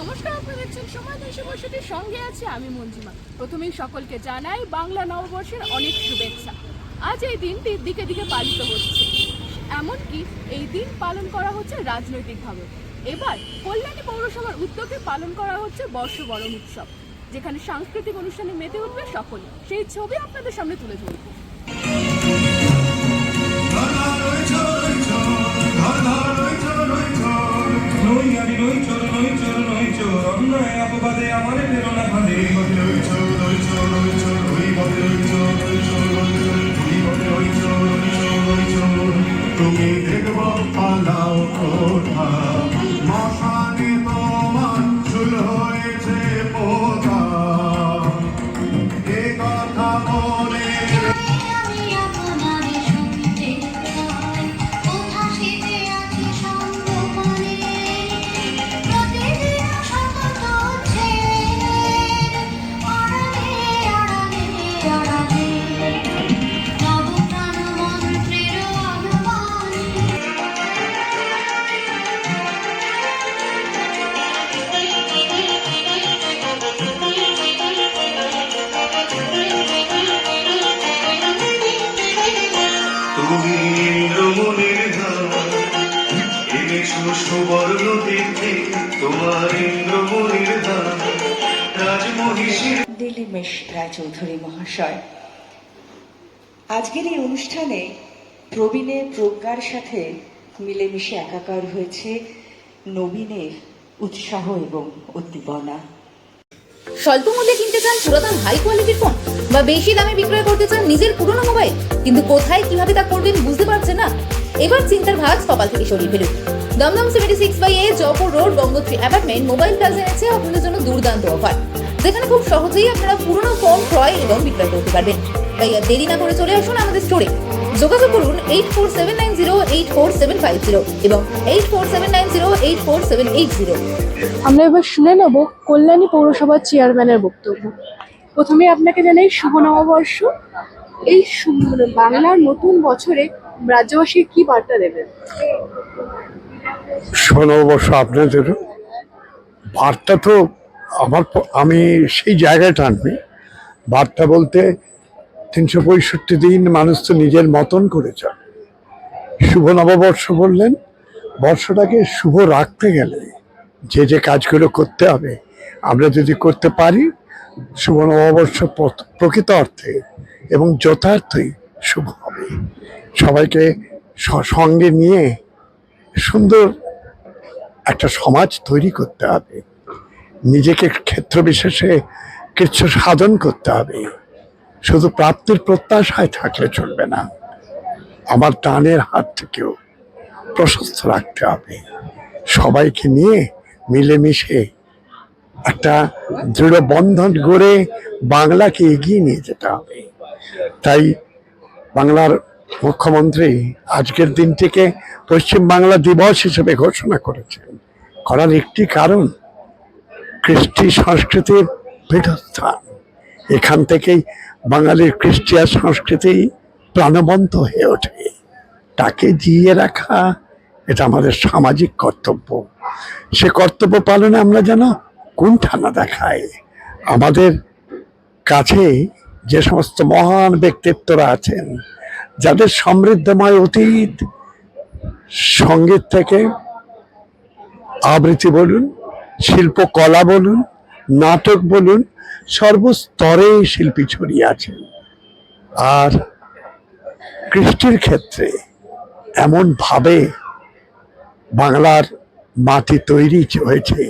নমস্কার, আপনারা দেখছেন সময় দেশে বসেটির সঙ্গে আছে আমি মঞ্জিমা। প্রথমেই সকলকে জানাই বাংলা নববর্ষের অনেক শুভেচ্ছা। আজ এই দিনটি দিকে দিকে পালিত হচ্ছে। এমনকি এই দিন পালন করা হচ্ছে রাজনৈতিকভাবে। এবার কল্যাণী পৌরসভার উদ্যোগে পালন করা হচ্ছে বর্ষবরণ উৎসব, যেখানে সাংস্কৃতিক অনুষ্ঠানে মেতে উঠবে সকলে। সেই ছবি আপনাদের সামনে তুলে ধরবো। For me. তোমার ইন্দ্রমণির ধাম রাজমহিষীর দিলীমেশ রায়চৌধুরী মহাশয়। আজকের এই অনুষ্ঠানে প্রবীণের প্রজ্ঞার সাথে মিলেমিশে একাকার হয়েছে নবীনের উৎসাহ এবং উদ্দীপনা। স্বল্প মূল্যে কিনতে চান পুরাতন হাই কোয়ালিটির ফোন বা বেশি দামে বিক্রয় করতে চান নিজের পুরনো মোবাইল কিন্তু কোথায় কীভাবে তা করবেন বুঝতে পারছেন না? এবার চিন্তার ভাগ কপাল থেকে সরিয়ে ফেলুন। Dumdum seventy six by A Jaipur road Gangotri apartment mobile plaza এনেছে আপনাদের জন্য দুর্দান্ত অফার যেখানে খুব সহজেই আপনারা পুরনো ফোন ক্রয় এবং বিক্রয় করতে পারবেন। তাই আর দেরি না করে চলে আসুন আমাদের স্টোরে যোগাযোগ করুন eight four seven nine zero eight four seven five zero এবং eight four seven nine zero eight four seven eight zero আমরা এবার শুনে নেব কল্যাণী পৌরসভার চেয়ারম্যানের বক্তব্য। প্রথমে আপনাকে জানাই শুভ নববর্ষ। এই বাংলার নতুন বছরে রাজ্যবাসীকে কি বার্তা দেবেন? নববর্ষ আপনাদের বার্তা তো আমার আমি সেই জায়গায় টানবি বার্তা বলতে তিনশো পঁয়ষট্টি দিন মানুষ তো নিজের মতন করে চলে। শুভ নববর্ষ বললেন, বর্ষটাকে শুভ রাখতে গেলে যে যে কাজগুলো করতে হবে, আমরা যদি করতে পারি, শুভ নববর্ষ প্রকৃত অর্থে এবং যথার্থই শুভ হবে। সবাইকে সঙ্গে নিয়ে সুন্দর একটা সমাজ তৈরি করতে হবে। নিজেকে ক্ষেত্র বিশেষে কিছু সাধন করতে হবে। শুধু প্রাপ্তির প্রত্যাশায় থাকলে চলবে না। আমার টানের হাত থেকেও প্রশস্ত রাখতে হবে। সবাইকে নিয়ে মিলেমিশে একটা দৃঢ় বন্ধন গড়ে বাংলাকে এগিয়ে নিয়ে যেতে হবে। তাই বাংলার মুখ্যমন্ত্রী আজকের দিনটিকে পশ্চিম বাংলা দিবস হিসেবে ঘোষণা করেছেন। করার একটি কারণ কৃষ্টি সংস্কৃতির পীঠস্থান। এখান থেকেই বাঙালির খ্রিস্টিয়ান সংস্কৃতি প্রাণবন্ত হয়ে ওঠে। তাকে জিয়ে রাখা, এটা আমাদের সামাজিক কর্তব্য। সে কর্তব্য পালনে আমরা যেন কুণ্ঠানা দেখাই। আমাদের কাছে যে সমস্ত মহান ব্যক্তিত্বরা আছেন যাদের সমৃদ্ধময় অতীত সংগীত থেকে আবৃত্তি বলুন, শিল্পকলা বলুন, নাটক বলুন সর্বস্তরে শিল্পী ছড়িয়ে আছেন আর কৃষ্টির ক্ষেত্রে এমনভাবে বাংলার মাটি তৈরি হয়েছে,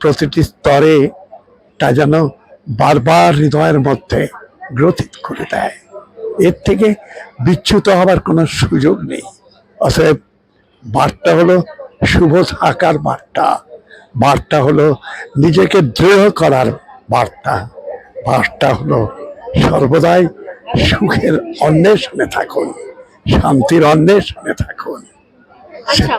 প্রতিটি স্তরে তা যেন বারবার হৃদয়ের মধ্যে গ্রথিত করে দেয়। এর থেকে বিচ্যুত হবার কোনো সুযোগ নেই। অতএব বার্তা হলো শুভ থাকার বার্তা। বার্তা হলো নিজেকে দৃঢ় করার বার্তা। বার্তা হলো সর্বদাই সুখের অন্বেষণে থাকুন, শান্তির অন্বেষণে থাকুন। আচ্ছা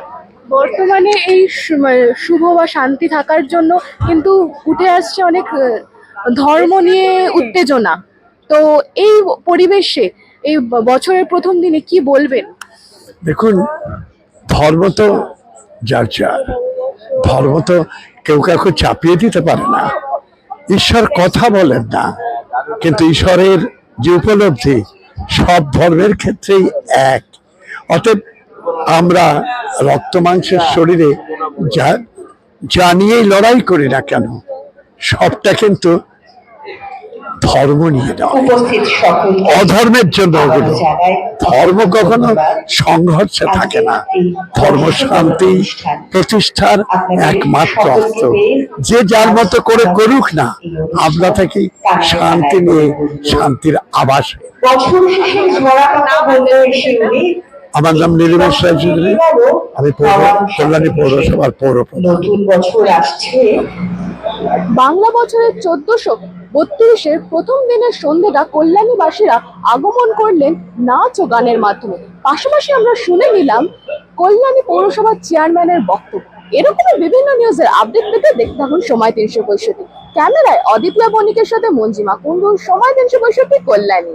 বর্তমানে এই মানে শুভ বা শান্তি থাকার জন্য কিন্তু উঠে আসছে অনেক ধর্ম নিয়ে উত্তেজনা। তো এই পরিবেশে, এই বছরের প্রথম দিনে কি বলবেন? দেখুন, ধর্ম তো যার যার। ধর্ম তো কেউ কাউকে চাপিয়ে দিতে পারে না। ঈশ্বর কথা বলেন না। কিন্তু ঈশ্বরের যে উপলব্ধি, সব ধর্মের ক্ষেত্রেই এক। অতএব আমরা রক্ত মাংসের শরীরে যা যা নিয়েই লড়াই করি না কেন, সবটা কিন্তু ধর্ম নিয়ে অধর্মের জন্য ওগুলো। ধর্ম কখনো সংঘর্ষে থাকে না। ধর্ম শান্তি প্রতিষ্ঠার একমাত্র অস্ত্র। যে যার মতো করে করুক না আমরা থাকি শান্তি নিয়ে শান্তির আবাস আমার নাম নীলিমেশ রায়চৌধুরী আমি পৌর কল্যাণী পৌরসভার পৌর নতুন বছর আসছে। বাংলা বছরের চোদ্দশো বত্রিশের প্রথম দিনের সন্ধ্যেটা কল্যাণীবাসীরা আগমন করলেন নাচ ও গানের মাধ্যমে। পাশাপাশি আমরা শুনে নিলাম কল্যাণী পৌরসভার চেয়ারম্যানের বক্তব্য। এরকমই বিভিন্ন নিউজের আপডেট পেতে দেখতে থাকুন সময় তিনশো পঁয়ষট্টি। ক্যামেরায় অদীপ বণিকের সাথে মঞ্জিমা কুণ্ডু, সময় তিনশো পঁয়ষট্টি, কল্যাণী।